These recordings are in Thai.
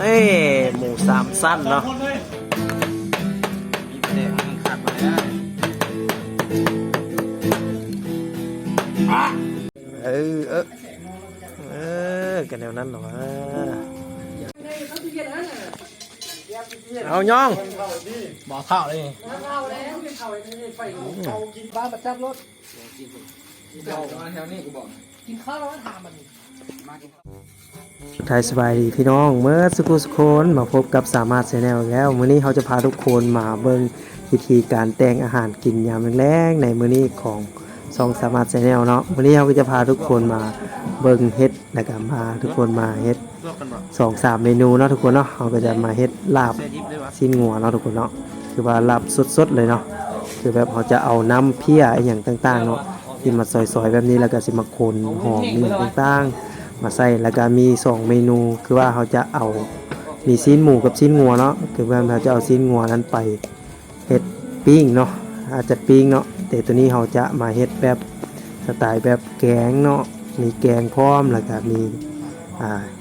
เอ้ยหมูสามสั้นเนาะมีแดงมันขัดมาได้เออเออเออกันแนวนั้นเหรอวะเอาย่องบอกเท่าเลยบ้านประจับรถ เจ้ามาแถวนี้กูบอกกินข้าวแล้วก็ถามมันมากินทายสบายดีพี่น้องเมื่อสุกุสโคนมาพบกับสามารถเซแนลแล้วมื้อนี้เขาจะพาทุกคนมาเบิ่งวิธีการแต่งอาหารกินยามแรงๆในมื้อนี้ของซองสามารถเซแนลเนาะมื้อนี้เขาก็จะพาทุกคนมาเบิ่งเฮ็ดแล้วก็พาทุกคนมาเฮ็ดรวบกันบอกสองสามเมนูเนาะทุกคนเนาะเราก็จะมาเฮ็ดลาบเสื้อยิบเลยวะสิ้นงัวเนาะทุกคนเนาะคือว่าลาบสดๆเลยเนาะคือแบบเขาจะเอาน้ำเพี้ยอหย่างต่าง ๆ เนาะ ที่มาซอยๆแบบนี้แล้วก็สิมาคนหอมนี่ต่างๆ มาใส่แล้วก็มีสองเมนูคือว่าเขาจะเอามีซีนหมูกับซีนงัวเนาะคือว่าเราจะเอาซีนงัวนั้นไปเฮ็ดปิ้งเนาะอาจจะปิ้งเนาะแต่ตัวนี้เขาจะมาเฮ็ดแบบสไตล์แบบแกงเนาะมีแกงพร้อมแล้วก็มี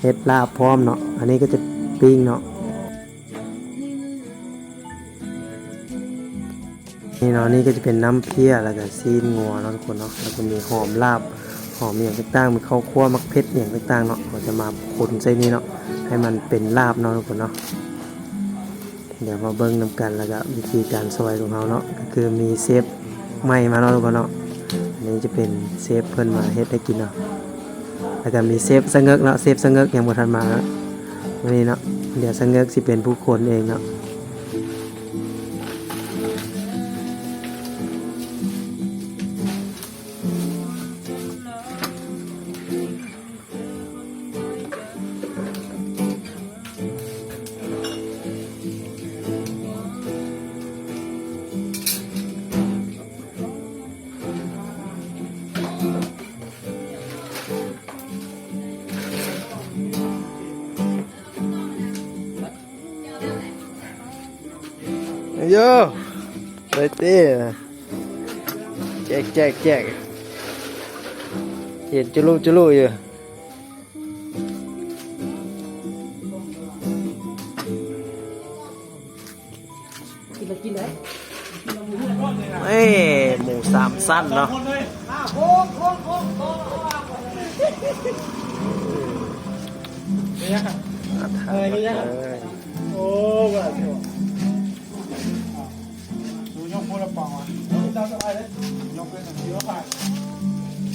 เฮ็ดลาบพร้อมเนาะอันนี้ก็จะปิ้งเนาะ นี่เนาะนี่ก็จะเป็นน้ำเพี้ยแล้วก็ซีนงัวเนาะทุกคนเนาะแล้วก็มีหอมลาบหอมอย่างต่างๆมีข้าวคั่วมักเผ็ดอย่างต่างๆเนาะเราจะมาคนใส่นี่เนาะให้มันเป็นลาบเนาะทุกคนเนาะเดี๋ยวมาเบิ้งนำกันแล้วก็วิธีการซอยของเราเนาะก็คือมีเซฟใหม่มาเนาะทุกคนเนาะอันนี้จะเป็นเซฟเพิ่อนมาเฮ็ดให้กินเนาะแล้วก็มีเซฟสะเงกเนาะเซฟสะเงกยังบ่ทันมาเนาะวันนี้เนาะเดี๋ยวสะเงกสิเป็นผู้คนเองเนาะ โย่ไปเต้แจกแจกแจกเห็นจุลุจุลุอยู่กินแล้วกินไหนเอ้ยหมูสามสั้นเนาะโค้งโค้งโค้งโค้งเอ้ยนี่ยังโอ้ แบบดูยกพูดละปอง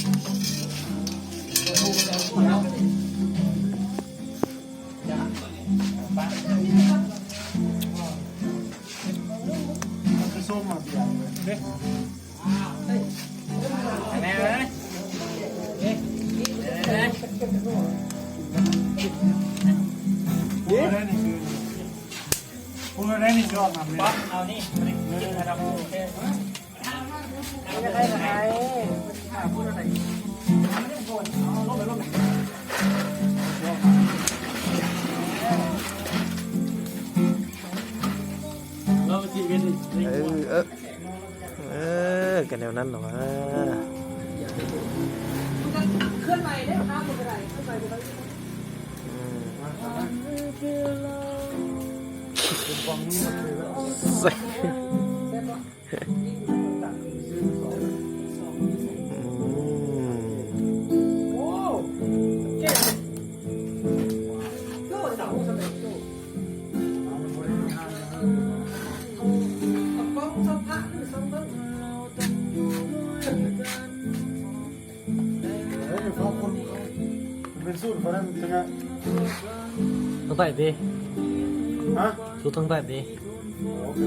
อะตามสบายเลยยกเป็นอย่างนี้ว่าผ่านคือส้มมาเบียร์เด็กแม่เลยพูดได้นี่คือพูดได้นี่ชอบทำเนี่ยเอานี่นี่นะครับโอเคจะได้ไหมพูดอะไรเราไปทีเป็นเออเออเออกันแนวนั้นเหรอวะ เป็นสูตรเขาได้มันจะไงต้องใส่ดิฮะ ดต้องใส่ดิโอ้โห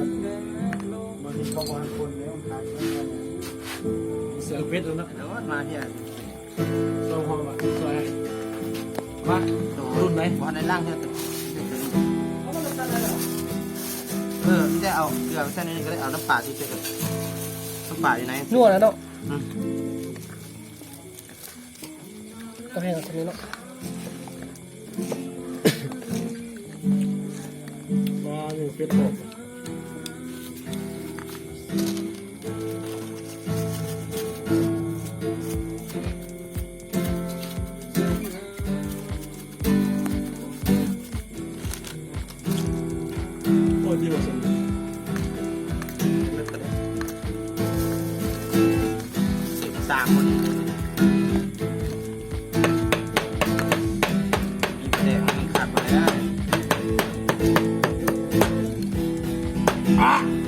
บางทีเขาบอกให้คนเลี้ยงขายไม่ได้เสือเพชรแล้วนะเดี๋ยวมาที่อะสองห้องอะสวยมารุ่นไหนว่าในร่างเนี่ยเออที่ได้เอาเกลือไปใส่ในนี้ก็ได้เอาน้ำปลาที่เจอกับน้ำปลาอยู่ไหนนวดนะเนาะก็ให้กับคนนี้เนาะ มา 啊。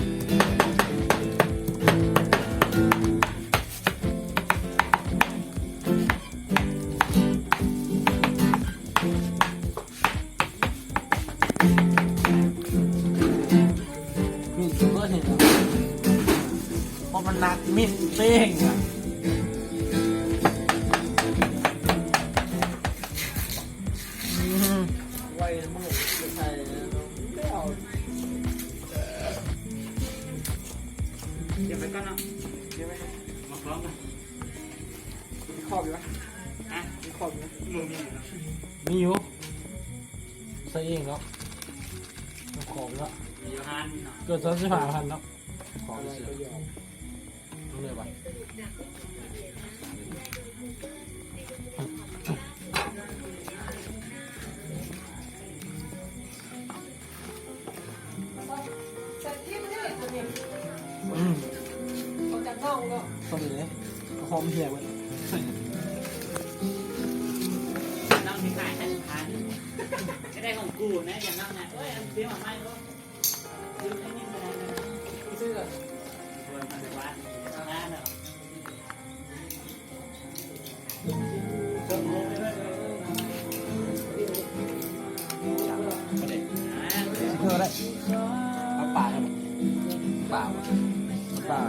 สามสิบห้าพันแล้วขอบเสียรู้เลยปะแต่ที่ไม่ได้ตัวนี้อืมออกจากห้องก็เข้าไปเลยหอมเหี่ยวเลยน้องที่ขายให้ลูกค้านี่ไม่ได้ของกูนะอย่างนั้นนะเอ้ยอันเดียวไม่ก็ซื้อไอ้นี่ไปได้นะซื้อควรมาดูว่าร้าน เนาะสิเพื่อได้เอาป่าครับป่าป่า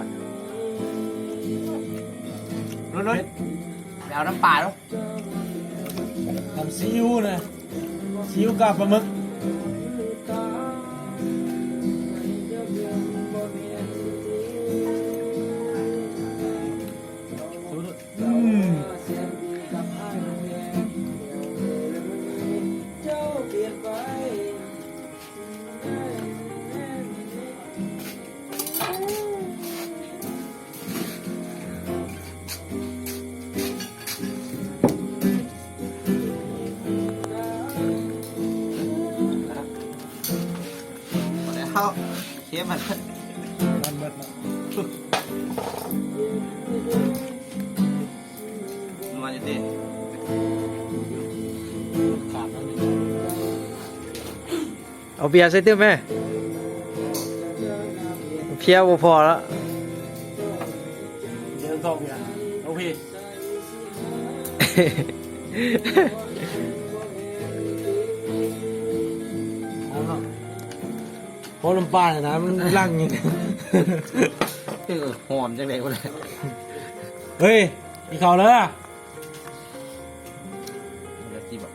รุ่นรุ่นไปเอาน้ำปลาแล้วทำซีอิ๊วนะซีอิ๊วกับปลาหมึก มันมันเบิดนะนวลอยู่ดิขาดแล้วนี่เอาเบียร์ใส่เตี้ยแม่เพียวบ่พอแล้วเดี๋ยวทองเนี่ยโอเค ราะลำปางเนี่ยนะมันลั่งอย่างนี้คือหอมจังเลยคนเลยเฮ้ยอีกเขาเลยอะมันจะจีบแบบ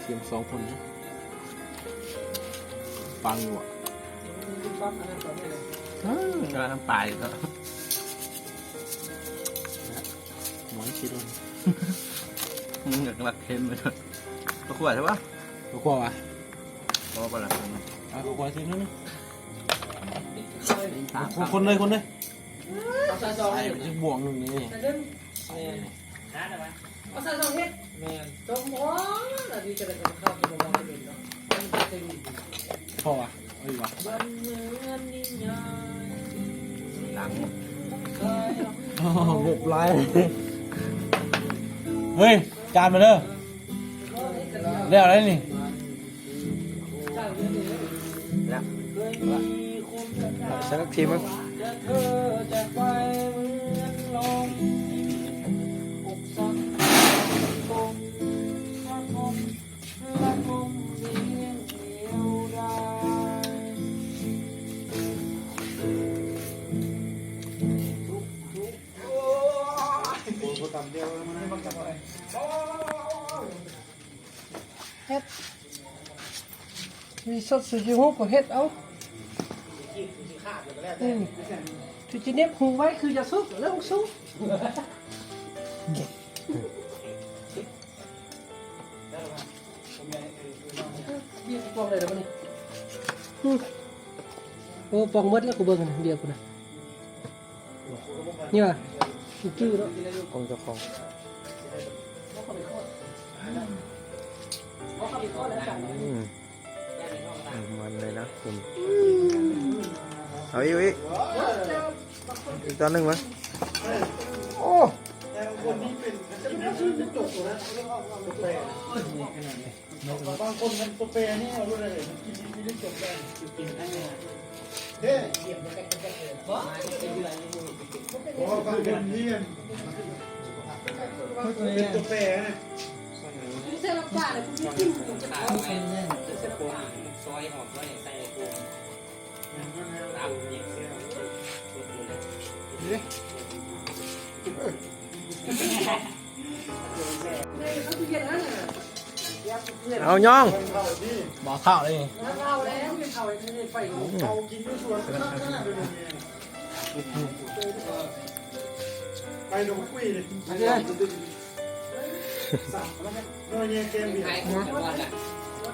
เสียงสองคนนะฟังอยู่อะกำลังน้ำปลาอยู่ก็หมอนคิดว่ามึงอยากรักเค็มเลยก็ขวดใช่ปะตัวกลัววะเพราะว่าปลาเอะตัวกลัวทีนึงคนคนเลยคนเลยใส่ซองใส่ให้ไปจะบวกหนึ่งนี่ใส่เล่มร้านอะไรเอาใส่ซองเฮ็ดแม่นจงหัวน่ะดีจะได้กับข้าวกินมองไม่เห็นาะมันจะเป็นพอวะเอาอีกวะบ้านเมืองนิยายต่างเคยอ๋อหกลายเฮ้ย จานมาเด้อเรียกอะไรนี่ ดียวได้งเฮ็ดมีสดสุจิฮุกก็เฮ็ดเอา อืมสุจิเน็บหูไว้คือจะซุกแล้วกเบียร์ปองเลยเดี๋ยวมันนี่อืมโอ้ปองหมดแล้วกูเบิ่งกันเบียร์กูนะนี่ว่ะจื้อแล้วของจ้าของมันเลยนะคุณ เอาอีกอาอีกอีกตอนหนึ่งมั้ยโอ้บางคนมันตัวเปรย์นี่เอารู้เลยมันกินไม่ได้จบเลยกินได้ไงเฮ้ยโอ้บางคนนี่มันเป็นตัวเปรนะไม่ใช่รับางเลยคุณพี่กินซอยเอาย่องบอกข้าเลยเอากินด้ว ยชวนข้างหน้าไปดูเนี่ยไปดูคุยเลย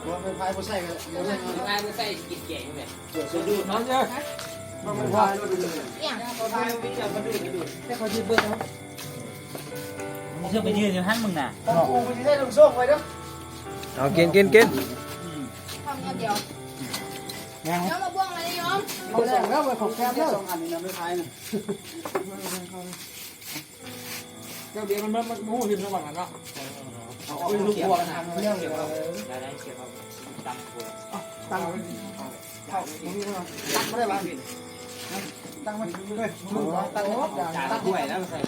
สามแล้วกันโดยเนี่ยเกมเบียขายร์ของก่อนอะว่าเป็นพายผู้ใส่กันผู้ใส่กันขายไม่ใส่กินแกงเลยสุดดูน้องเจ้ามันเป็นพายด้วยดูขายวิ่งเอามาดูมาดูแต่เขาจีบเบิ้ลนะมึงเชื่อไปยืนอยู่ท่านมึงน่ะโอ้โหมันจะได้ลงโซ่ไว้เด้อเอากินกินกินทำเดียวเดียวมาบ้วงมาเลยยอมเขาแรงแล้วไปของแก้มแล้วสองอันนี้นะไม่พายนะเดี๋ยวเดี๋ยวมันมันมันหูหินระหว่างกันเนาะ เอาเอาลูกบัวกันทางเรื่องเกี่ยวกับได้ได้เกี่ยวกับตำบัวตั้งเข้ามึงนี่มาตั้งไม่ได้บ้างตั้งไมันเฮ้ยมึงตั้งให้ทุกอย่างจานตั้งถ้วยแล้วใส่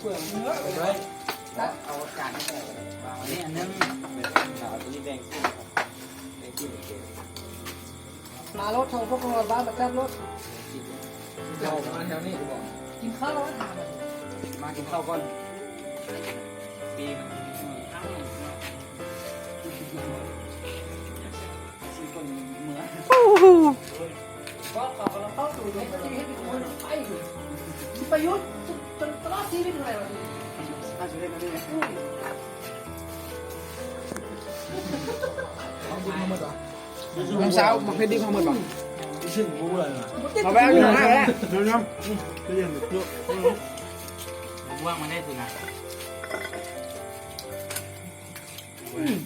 ช่วยมึงเฮ้ยเอาจานใส่อันนี้อันนึงเอาตัวนี้แบ่งขึ้นแบ่งขึ้นมารถโทรพวกเราบ้านประจับรถเจ้ามาแถวนี้บอกกินข้าวแล้วถามมากินข้าวก่อนปีมันมีข้าว สี่คนเหมือนก็ขอเราเข้าสู่ในชีวิตคนไปประยุทธ์จ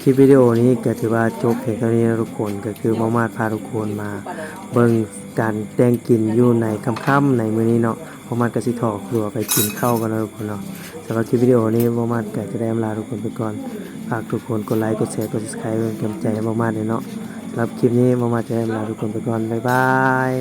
คลิปวิดีโอนี้ก็ถือว่าจบเพียงเท่านี้นะทุกคนก็คือมามาพาทุกคนมา เบิ่งการแต่งกินอยู่ในค่ำๆในมื้อนี้เนาะมามาดก็สิถอกครัวไปกินข้าวกันนะทุกคนเนาะสำหรับคลิปวิดีโอนี้มามาก็จะได้อำลาทุกคนไปก่อนฝากทุกคนกดไลค์กดแชร์กด Subscribe เป็นกำลังใจให้มามาดเลยเนาะสำหรับคลิปนี้มามาจะได้อำลาทุกคนไปก่อนบ๊ายบาย